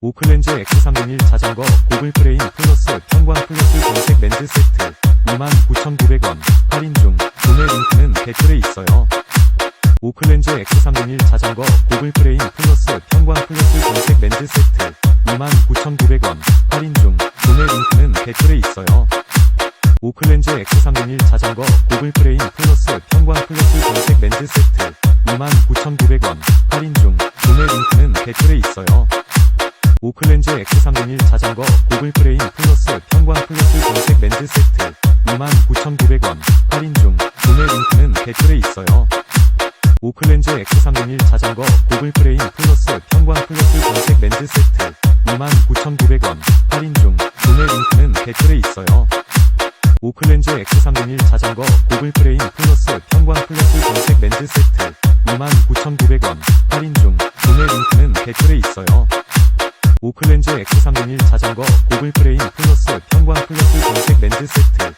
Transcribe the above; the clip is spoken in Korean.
오클렌즈 X301 자전거 고글 프레임 플러스 편광 플러스 정색 렌즈 세트 29,900원 할인 중 구매 링크는 댓글에 있어요. 오클렌즈 X301 자전거 고글 프레임 플러스 편광 플러스 정색 렌즈 세트 29,900원 할인 중 구매 링크는 댓글에 있어요. 오클렌즈 X301 자전거 고글 프레임 플러스 편광 플러스 정색 렌즈 세트 29,900원 할인 중 구매 링크는 댓글에 있어요. 오클렌즈 X301 자전거 고글 프레임 플러스 편광 플러스 정색 렌즈 세트 29,900원 할인 중 구매 링크는 댓글에 있어요. 오클렌즈 X301 자전거 고글 프레임 플러스 편광 플러스 정색 렌즈 세트 29,900원 할인 중 구매 링크는 댓글에 있어요. 오클렌즈 X301 자전거 고글 프레임 플러스 편광 플러스 정색 렌즈 세트 29,900원 할인 중 구매 링크는 댓글에 있어요. 오클렌즈 X301 자전거 고글 프레임 플러스 편광 플러스 정색 렌즈 세트